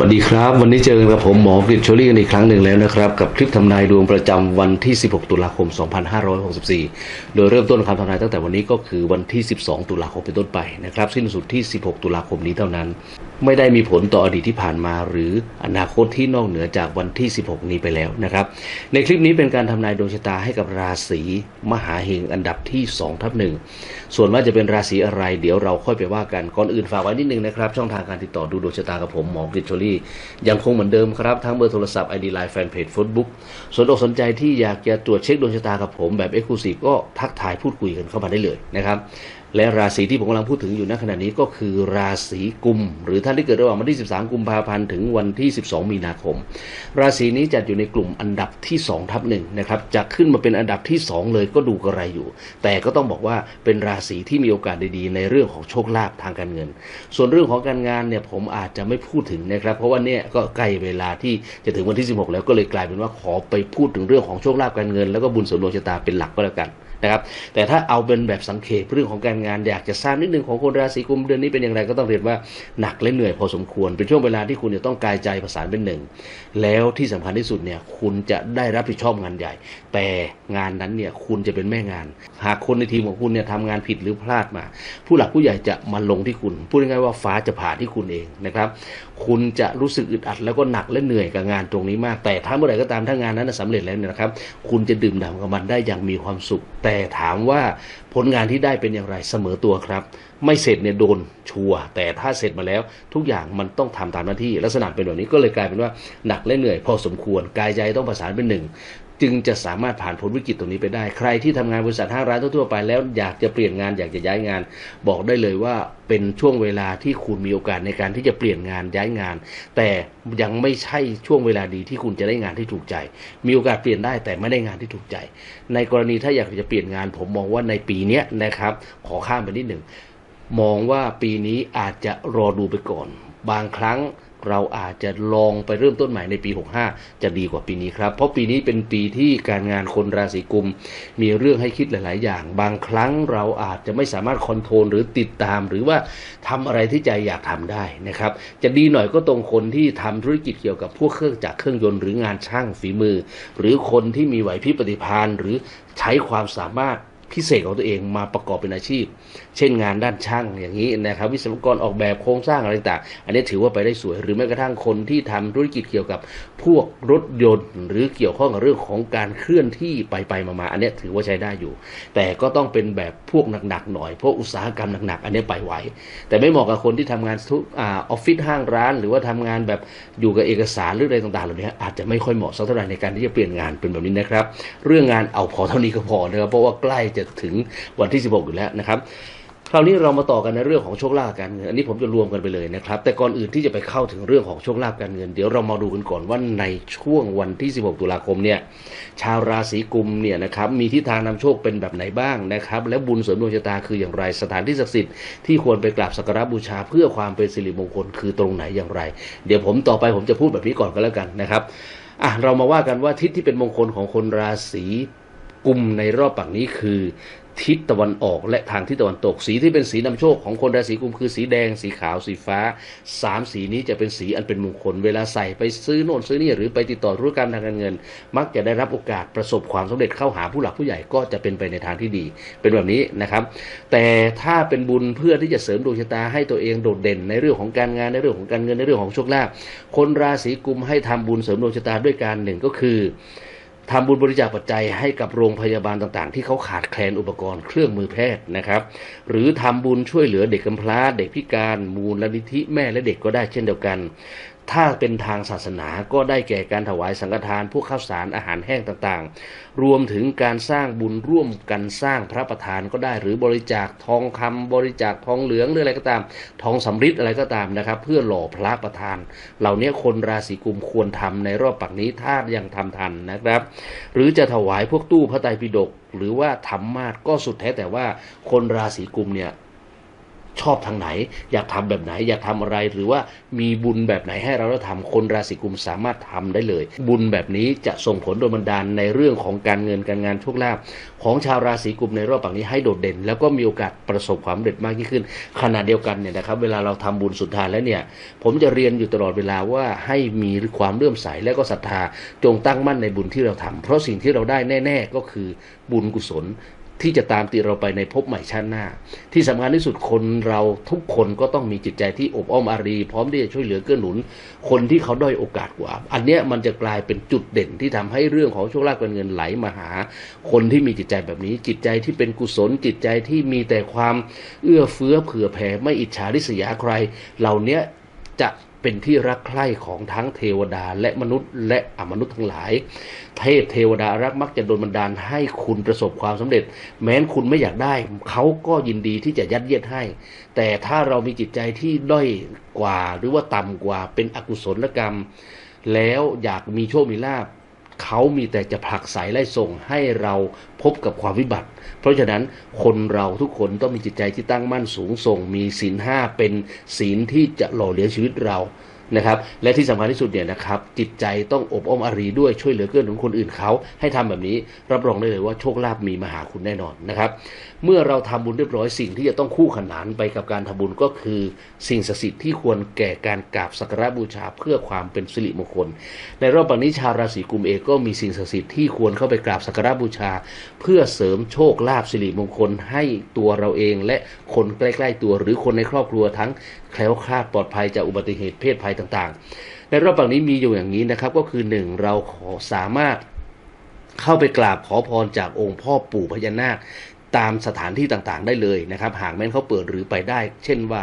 วัสดีครับ วันนี้เจอกันกับผมหมอกฤษโชลี่กันอีกครั้งหนึ่งแล้วนะครับ กับคลิปทำนายดวงประจำวันที่ 16 ตุลาคม 2564 โดยเริ่มต้นคำทำนายตั้งแต่วันนี้ก็คือวันที่ 12 ตุลาคมเป็นต้นไปนะครับ สิ้นสุดที่ 16 ตุลาคมนี้เท่านั้นไม่ได้มีผลต่ออดีตที่ผ่านมา หรืออนาคตที่นอกเหนือจากวันที่ 16 นี้ไปแล้วนะครับ ในคลิปนี้เป็นการทำนายดวงชะตาให้กับราศีมหาเฮงอันดับที่2ทับหนึ่งส่วนว่าจะเป็นราศีอะไร เดี๋ยวเราค่อยไปว่ากันก่อนอื่นฝากไว้นิดนึงนะครับ ช่องทางการติดต่อดูดวงชะตากับผมหมอกฤษโชลี่ยังคงเหมือนเดิมครับ ทั้งเบอร์โทรศัพท์ ID Line แฟนเพจ Facebook สนอกสนใจที่อยากจะตรวจเช็คดวงชะตากับผมแบบเอ็กซ์คลูซีฟก็ทักทายพูดคุยกันเข้ามาได้เลยนะครับ และราศีที่ผมกำลังพูดถึงอยู่ณขณะนี้ก็คือราศีกุม หรือท่านที่เกิดระหว่างวันที่ 13 กุมภาพันธ์ถึงวันที่ 12 มีนาคม ราศีนี้จัดอยู่ในกลุ่มอันดับที่ 2 ทับหนึ่งนะครับจะขึ้นมาเป็นอันดับที่ 2 เลยก็ดูกระไรอยู่ แต่ก็ต้องบอกว่าเป็นราศีที่มีโอกาสดีๆ ในเรื่องของโชคลาภทางการเงิน ส่วนเรื่องของการงานเนี่ยผมอาจจะไม่พูดถึงนะครับเพราะว่าเนี่ยก็ใกล้เวลาที่จะถึงวันที่ 16 แล้วก็เลยกลายเป็นว่าขอไปพูดถึงเรื่องของโชคลาภการเงิน แล้วก็บุญสมดวงชะตาเป็นหลักก็แล้วกันนะครับ แต่ถ้าเอาเป็นแบบสังเกตเรื่องของการงานอยากจะทราบนิดนึงของคนราศีกุมเดือนนี้เป็นอย่างไรก็ต้องเรียนว่าหนักและเหนื่อยพอสมควร เป็นช่วงเวลาที่คุณจะต้องกายใจประสานเป็นหนึ่ง แล้วที่สำคัญที่สุดเนี่ยคุณจะได้รับผิดชอบงานใหญ่ แต่งานนั้นเนี่ยคุณจะเป็นแม่งาน หากคนในทีมของคุณเนี่ยทำงานผิดหรือพลาดมา ผู้หลักผู้ใหญ่จะมาลงที่คุณ พูดง่ายๆว่าฟ้าจะผ่าที่คุณเองนะครับ คุณจะรู้สึกอึดอัดแล้วก็หนักและเหนื่อยกับงานตรงนี้มาก แต่ถ้าเมื่อไหร่ก็ตามถ้างานนั้นนะสำเร็จแล้วเนี่ยนะครับ คุณจะดื่มด่ำกับมันได้อย่างมีความสุขแต่แต่ถามว่าผลงานที่ได้เป็นอย่างไรเสมอตัวครับ ไม่เสร็จเนี่ยโดนชัวแต่ถ้าเสร็จมาแล้ว ทุกอย่างมันต้องทำตามหน้าที่ลักษณะเป็นแบบนี้ก็เลยกลายเป็นว่าหนักและเหนื่อยพอสมควรกายใจต้องประสานเป็นหนึ่ง จึงจะสามารถผ่านพ้นวิกฤตตรงนี้ไปได้ ใครที่ทำงานบริษัทห้างร้านทั่วๆไปแล้วอยากจะเปลี่ยนงานอยากจะย้ายงาน บอกได้เลยว่าเป็นช่วงเวลาที่คุณมีโอกาสในการที่จะเปลี่ยนงานย้ายงาน แต่ยังไม่ใช่ช่วงเวลาดีที่คุณจะได้งานที่ถูกใจ มีโอกาสเปลี่ยนได้แต่ไม่ได้งานที่ถูกใจ ในกรณีถ้าอยากจะเปลี่ยนงาน ผมมองว่าในปีนี้นะครับ ขอข้ามไปนิดหนึ่งมองว่าปีนี้อาจจะรอดูไปก่อน บางครั้ง เราอาจจะลองไปเริ่มต้นใหม่ในปี 65 จะดีกว่าปีนี้ครับ เพราะปีนี้เป็นปีที่การงานคนราศีกุม มีเรื่องให้คิดหลาย ๆ อย่าง บางครั้งเราอาจจะไม่สามารถคอนโทรลหรือติดตาม หรือว่าทำอะไรที่ใจอยากทำได้นะครับ จะดีหน่อยก็ตรงคนที่ทำธุรกิจเกี่ยวกับพวกเครื่องจักรเครื่องยนต์หรืองานช่างฝีมือ หรือคนที่มีไหวพริบปฏิภาณหรือใช้ความสามารถ พิเศษของตัวเองมาประกอบเป็นอาชีพ เช่นงานด้านช่างอย่างนี้นะครับ วิศวกรออกแบบโครงสร้างอะไรต่างอันนี้ถือว่าไปได้สวย หรือแม้กระทั่งคนที่ทำธุรกิจเกี่ยวกับพวกรถยนต์ หรือเกี่ยวข้องกับเรื่องของการเคลื่อนที่ไปไปมาๆอันนี้ถือว่าใช้ได้อยู่ แต่ก็ต้องเป็นแบบพวกหนักๆหน่อยพวกอุตสาหกรรมหนักๆอันนี้ไปไหวแต่ไม่เหมาะกับคนที่ทำงานทุกอออฟฟิศห้างร้าน หรือว่าทำงานแบบอยู่กับเอกสารหรืออะไรต่างๆเหล่านี้อาจจะไม่ค่อยเหมาะสักเท่าไหร่ในการที่จะเปลี่ยนงานเป็นแบบนี้นะครับ เรื่องงานเอาพอเท่านี้ก็พอนะครับเพราะว่าใกล้จะถึงวันที่ 16 อยู่แล้วนะครับคราวนี้เรามาต่อกันในเรื่องของโชคลาภการเงิน อันนี้ผมจะรวมกันไปเลยนะครับ แต่ก่อนอื่นที่จะไปเข้าถึงเรื่องของโชคลาภการเงิน เดี๋ยวเรามาดูกันก่อนว่าในช่วงวันที่ 16 ตุลาคมเนี่ย ชาวราศีกุมเนี่ยนะครับ มีทิศทางนำโชคเป็นแบบไหนบ้างนะครับ และบุญเสริมดวงชะตาคืออย่างไร สถานที่ศักดิ์สิทธิ์ที่ควรไปกราบสักการะบูชาเพื่อความเป็นสิริมงคลคือตรงไหนอย่างไร เดี๋ยวผมต่อไปผมจะพูดแบบนี้ก่อนก็แล้วกันนะครับ อะเรามาว่ากันว่าทิศที่เป็นมงคลของคนราศี กลุ่มในรอบปักนี้คือ ทิศตะวันออกและทางทิศตะวันตก สีที่เป็นสีนำโชคของคนราศีกุมคือสีแดง สีขาว สีฟ้าสามสีนี้จะเป็นสีอันเป็นมงคล เวลาใส่ไปซื้อโน่นซื้อนี่หรือไปติดต่อธุรกรรมทางการเงิน มักจะได้รับโอกาสประสบความสำเร็จเข้าหาผู้หลักผู้ใหญ่ก็จะเป็นไปในทางที่ดี เป็นแบบนี้นะครับ แต่ถ้าเป็นบุญเพื่อที่จะเสริมดวงชะตาให้ตัวเองโดดเด่น ในเรื่องของการงานในเรื่องของการเงินในเรื่องของโชคลาภคนราศีกุมให้ทำบุญเสริมดวงชะตาด้วยการหนึ่งก็คือ ทำบุญบริจาคปัจจัยให้กับโรงพยาบาลต่างๆ ที่เขาขาดแคลนอุปกรณ์เครื่องมือแพทย์นะครับ หรือทำบุญช่วยเหลือเด็กกำพร้า เด็กพิการ มูลนิธิแม่และเด็กก็ได้เช่นเดียวกัน ถ้าเป็นทางศาสนาก็ได้แก่การถวายสังฆทานพวกข้าวสารอาหารแห้งต่างๆ รวมถึงการสร้างบุญร่วมกันสร้างพระประธานก็ได้หรือบริจาคทองคำบริจาคทองเหลืองหรืออะไรก็ตาม ทองสำริดอะไรก็ตามนะครับ เพื่อหล่อพระประธาน เหล่านี้คนราศีกุมควรทำในรอบปักนี้ถ้ายังทำทันนะครับ หรือจะถวายพวกตู้พระไตรปิฎกหรือว่าธรรมมาสก็สุดแท้แต่ว่าคนราศีกุมเนี่ย ชอบทางไหน อยากทำแบบไหน อยากทำอะไรหรือว่ามีบุญแบบไหนให้เราได้ทำคนราศีกุมสามารถทำได้เลย บุญแบบนี้จะส่งผลโดยบันดาลในเรื่องของการเงินการงานโชคลาภของชาวราศีกุมในรอบปังนี้ให้โดดเด่น แล้วก็มีโอกาสประสบความสำเร็จมากยิ่งขึ้น ขณะเดียวกันเนี่ยนะครับ เวลาเราทำบุญสุดทายแล้วเนี่ย ผมจะเรียนอยู่ตลอดเวลาว่าให้มีความเลื่อมใสและก็ศรัทธาจงตั้งมั่นในบุญที่เราทำเพราะสิ่งที่เราได้แน่ ๆก็คือบุญกุศล ที่จะตามติดเราไปในภพใหม่ชาติหน้า ที่สำคัญที่สุดคนเราทุกคนก็ต้องมีจิตใจที่อบอ้อมอารี พร้อมที่จะช่วยเหลือเกื้อหนุน คนที่เขาด้อยโอกาสกว่า อันเนี้ยมันจะกลายเป็นจุดเด่นที่ทำให้เรื่องของโชคลาภการเงินไหลมาหา คนที่มีจิตใจแบบนี้ จิตใจที่เป็นกุศล จิตใจที่มีแต่ความเอื้อเฟื้อเผื่อแผ่ไม่อิจฉาริษยาใคร เหล่านี้จะ เป็นที่รักใคร่ของทั้งเทวดาและมนุษย์ และอมนุษย์ทั้งหลาย เทพเทวดารักมักจะโดนบันดาลให้คุณประสบความสำเร็จ แม้นคุณไม่อยากได้ เขาก็ยินดีที่จะยัดเยียดให้ แต่ถ้าเรามีจิตใจที่ด้อยกว่าหรือว่าต่ำกว่าเป็นอกุศลกรรม แล้วอยากมีโชคมีลาภ เขามีแต่จะผลักไสไล่ส่งให้เราพบกับความวิบัติ เพราะฉะนั้นคนเราทุกคนต้องมีจิตใจที่ตั้งมั่นสูงส่ง มีศีลห้าเป็นศีลที่จะหล่อเลี้ยงชีวิตเรา นะครับ และที่สำคัญที่สุดเนี่ยนะครับ จิตใจต้องอบอ้อมอารีด้วยช่วยเหลือเกื้อหนุนคนอื่นเขา ให้ทำแบบนี้รับรองได้เลยว่าโชคลาภมีมาหาคุณแน่นอนนะครับ เมื่อเราทำบุญเรียบร้อยสิ่งที่จะต้องคู่ขนานไปกับการทำบุญก็คือ สิ่งศักดิ์สิทธิ์ที่ควรแก่การกราบสักการะบูชาเพื่อความเป็นสิริมงคล ในรอบปังนี้ชาวราศีกุมเองก็มีสิ่งศักดิ์สิทธิ์ที่ควรเข้าไปกราบสักการะบูชา เพื่อเสริมโชคลาภสิริมงคลให้ตัวเราเองและคนใกล้ ๆ ตัวหรือคนในครอบครัวทั้ง แคล้วคลาดปลอดภัยจากอุบัติเหตุเพศภัยต่างๆ ในรอบปังนี้มีอยู่อย่างนี้นะครับ ก็คือหนึ่งเราขอสามารถเข้าไปกราบขอพรจากองค์พ่อปู่พญานาค ตามสถานที่ต่างๆ ได้เลยนะครับ หากแม้นเขาเปิดหรือไปได้ เช่นว่า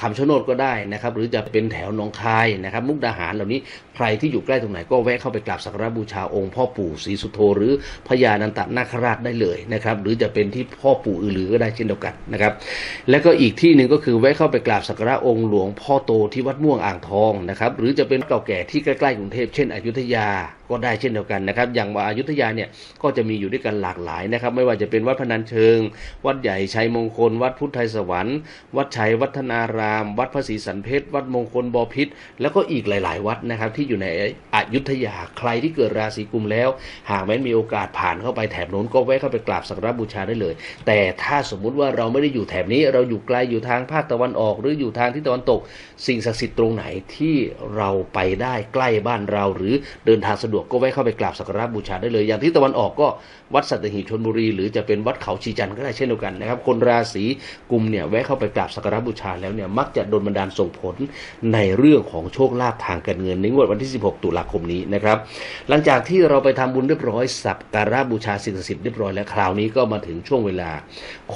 คำชะโนดก็ได้นะครับ หรือจะเป็นแถวหนองคายนะครับ มุกดาหารเหล่านี้ใครที่อยู่ใกล้ตรงไหนก็แวะเข้าไปกราบสักการะบูชาองค์พ่อปู่ศรีสุโธหรือพญานันตนาคราชได้เลยนะครับ หรือจะเป็นที่พ่อปู่อือลือก็ได้เช่นเดียวกันนะครับ แล้วก็อีกที่หนึ่งก็คือแวะเข้าไปกราบสักการะองค์หลวงพ่อโตที่วัดม่วงอ่างทองนะครับ หรือจะเป็นเก่าแก่ที่ใกล้ๆกรุงเทพเช่นอยุธยา ก็ได้เช่นเดียวกันนะครับ อย่างว่าอายุทยาเนี่ยก็จะมีอยู่ด้วยกันหลากหลายนะครับ ไม่ว่าจะเป็นวัดพนัญเชิง วัดใหญ่ชัยมงคล วัดพุทธไทยสวรรค์ วัดชัยวัฒนาราม วัดพระศรีสันเพชรวัดมงคลบอพิษแล้วก็อีกหลาย ๆ วัดนะครับ ที่อยู่ในอยุธยาใครที่เกิดราศีกุมแล้ว หากแม้นมีโอกาสผ่านเข้าไปแถบโน้นก็แวะเข้าไปกราบสักการบูชาได้เลย แต่ถ้าสมมุติว่าเราไม่ได้อยู่แถบนี้เราอยู่ไกลอยู่ทางภาคตะวันออก หรืออยู่ทางที่ตะวันตก สิ่งศักดิ์สิทธิ์ตรงไหนที่เราไปได้ใกล้บ้านเราหรือเดินทางสะดวกก็แวะเข้าไปกราบสักการะบูชาได้เลย อย่างที่ตะวันออกก็วัดสัตหีบชลบุรี หรือจะเป็นวัดเขาชีจันก็ได้เช่นเดียวกันนะครับ คนราศีกุมเนี่ยแวะเข้าไปกราบสักการะบูชาแล้วเนี่ยมักจะโดนบันดาลส่งผลในเรื่องของโชคลาภทางการเงินในงวดวันที่ 16 ตุลาคมนี้นะครับ หลังจากที่เราไปทำบุญเรียบร้อยสักการะบูชาสิ่งศักดิ์สิทธิ์เรียบร้อยแล้วคราวนี้ก็มาถึงช่วงเวลา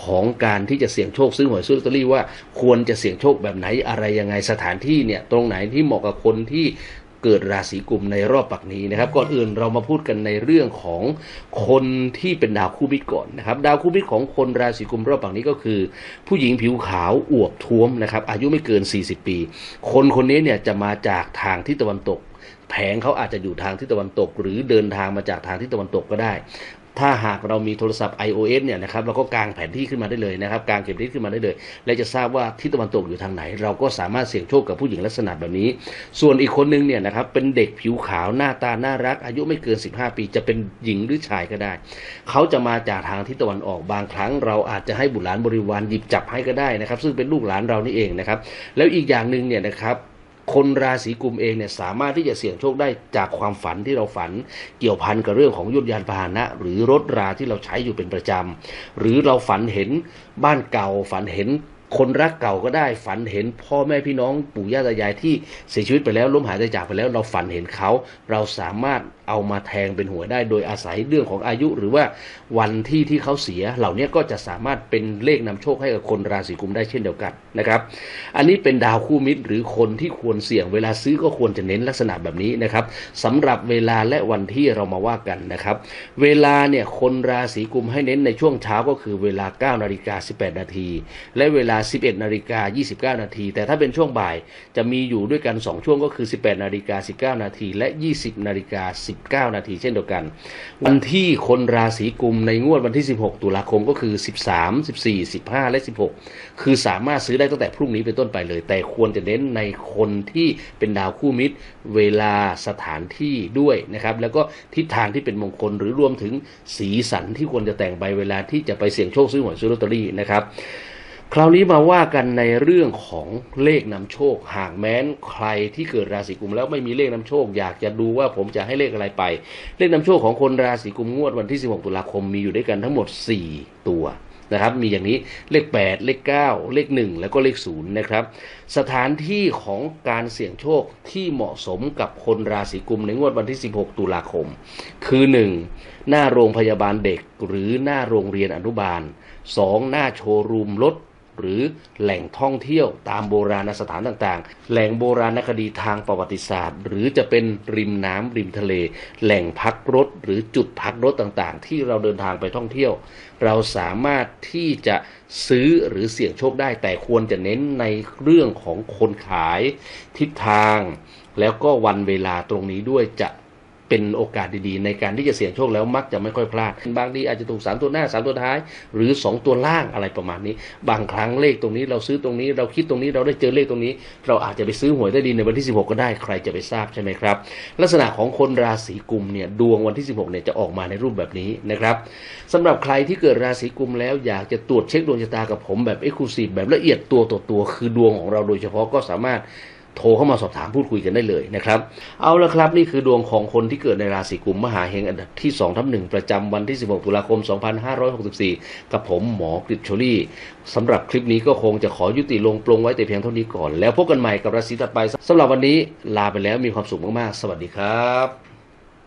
ของการที่จะเสี่ยงโชคซื้อหวยซื้อลอตเตอรี่ว่าควรจะเสี่ยงโชคแบบไหนอะไรยังไงสถานที่เนี่ยตรงไหนที่เหมาะกับคนที่ เกิดราศีกุมในรอบปักนี้นะครับ ก่อนอื่นเรามาพูดกันในเรื่องของคนที่เป็นดาวคู่มิตรก่อนนะครับ ดาวคู่มิตรของคนราศีกุมรอบปักนี้ก็คือ ผู้หญิงผิวขาวอวบท้วมนะครับ อายุไม่เกิน 40 ปี คนคนนี้เนี่ยจะมาจากทางที่ตะวันตกแผงเขาอาจจะอยู่ทางที่ตะวันตก หรือเดินทางมาจากทางที่ตะวันตกก็ได้ ถ้าหากเรามีโทรศัพท์ iOS เนี่ยนะครับเราก็กางแผนที่ขึ้นมาได้เลยนะครับกางเข็มทิศขึ้นมาได้เลย และจะทราบว่าทิศตะวันตกอยู่ทางไหน เราก็สามารถเสี่ยงโชคกับผู้หญิงลักษณะแบบนี้ ส่วนอีกคนนึงเนี่ยนะครับเป็นเด็กผิวขาวหน้าตาน่ารัก อายุไม่เกิน 15 ปีจะเป็นหญิงหรือชายก็ได้ เขาจะมาจากทางทิศตะวันออกบางครั้ง เราอาจจะให้บุตรหลานบริวารหยิบจับให้ก็ได้นะครับ ซึ่งเป็นลูกหลานเรานี่เองนะครับแล้วอีกอย่างหนึ่งเนี่ยนะครับ คนราศีกุมเองเนี่ยสามารถที่จะเสี่ยงโชคได้จากความฝันที่เราฝัน เกี่ยวพันกับเรื่องของยุทธยานพาหนะ หรือรถราที่เราใช้อยู่เป็นประจำ หรือเราฝันเห็นบ้านเก่าฝันเห็น คนรักเก่าก็ได้ฝันเห็นพ่อแม่พี่น้องปู่ย่าตายายที่เสียชีวิตไปแล้วล้มหายตายจากไปแล้วเราฝันเห็นเขา เราสามารถเอามาแทงเป็นหวยได้ โดยอาศัยเรื่องของอายุ หรือว่าวันที่ที่เขาเสีย เหล่านี้ก็จะสามารถเป็นเลขนำโชคให้กับคนราศีกุมได้เช่นเดียวกันนะครับ อันนี้เป็นดาวคู่มิตรหรือคนที่ควรเสี่ยงเวลาซื้อก็ควรจะเน้นลักษณะแบบนี้นะครับสำหรับเวลาและวันที่เรามาว่ากันนะครับ เวลาเนี่ยคนราศีกุมให้เน้นในช่วงเช้าก็คือเวลา9นาฬิกา18นาทีและเวลา11นาฬิกา29 นาที แต่ถ้าเป็นช่วงบ่ายจะมีอยู่ด้วยกัน 2 ช่วงก็คือ 18นาฬิกา19 นาที และ 20นาฬิกา19 นาทีเช่นเดียวกัน วันที่คนราศีกุมในงวดวันที่ 16 ตุลาคมก็คือ 13 14 15 และ 16 คือสามารถซื้อได้ตั้งแต่พรุ่งนี้เป็นต้นไปเลย แต่ควรจะเน้นในคนที่เป็นดาวคู่มิตร เวลาสถานที่ด้วยนะครับแล้วก็ทิศทางที่เป็นมงคลหรือรวมถึงสีสันที่ควรจะแต่งไปเวลาที่จะไปเสี่ยงโชคซื้อหวยซื้อลอตเตอรี่นะครับ คราวนี้มาว่ากันในเรื่องของเลขนำโชค หากแม้นใครที่เกิดราศีกุมแล้วไม่มีเลขนำโชค อยากจะดูว่าผมจะให้เลขอะไรไป เลขนำโชคของคนราศีกุมงวดวันที่ 16 ตุลาคมมีอยู่ด้วยกันทั้งหมด 4 ตัวนะครับมีอย่างนี้เลข 8 เลข 9 เลข 1 แล้วก็เลข0นะครับสถานที่ของการเสี่ยงโชคที่เหมาะสมกับคนราศีกุมในงวดวันที่ 16 ตุลาคม คือ 1. หน้าโรงพยาบาลเด็กหรือหน้าโรงเรียนอนุบาล 2. หน้าโชว์รูมรถ หรือแหล่งท่องเที่ยวตามโบราณสถานต่างๆ แหล่งโบราณคดีทางประวัติศาสตร์ หรือจะเป็นริมน้ำริมทะเล แหล่งพักรถหรือจุดพักรถต่างๆ ที่เราเดินทางไปท่องเที่ยว เราสามารถที่จะซื้อหรือเสี่ยงโชคได้ แต่ควรจะเน้นในเรื่องของคนขายทิศทาง แล้วก็วันเวลาตรงนี้ด้วยจะ เป็นโอกาสดีๆ ในการที่จะเสี่ยงโชคแล้วมักจะไม่ค่อยพลาด บางทีอาจจะถูก 3 ตัวหน้า 3 ตัวท้าย หรือ 2 ตัวล่างอะไรประมาณนี้ บางครั้งเลขตรงนี้เราซื้อตรงนี้ เราคิดตรงนี้เราได้เจอเลขตรงนี้ เราอาจจะไปซื้อหวยใต้ดินในวันที่ 16 ก็ได้ใครจะไปทราบใช่ไหมครับ ลักษณะของคนราศีกุมเนี่ยดวงวันที่ 16เนี่ยจะออกมาในรูปแบบนี้นะครับสำหรับใครที่เกิดราศีกุมแล้วอยากจะตรวจเช็คดวงชะตากับผมแบบเอ็กซ์คลูซีฟแบบละเอียดตัวต่อตัว คือดวงของเราโดยเฉพาะก็สามารถ โทรเข้ามาสอบถามพูดคุยกันได้เลยนะครับ เอาละครับนี่คือดวงของคนที่เกิดในราศีกุมมหาเฮงอันดับที่2ทับหนึ่งประจำวันที่ 16 ตุลาคม 2564 กับผมหมอกริชลี่สำหรับคลิปนี้ก็คงจะขอยุติลงปรงไว้แต่เพียงเท่านี้ก่อน แล้วพบกันใหม่กับราศีต่อไปสำหรับวันนี้ลาไปแล้วมีความสุขมากๆ สวัสดีครับ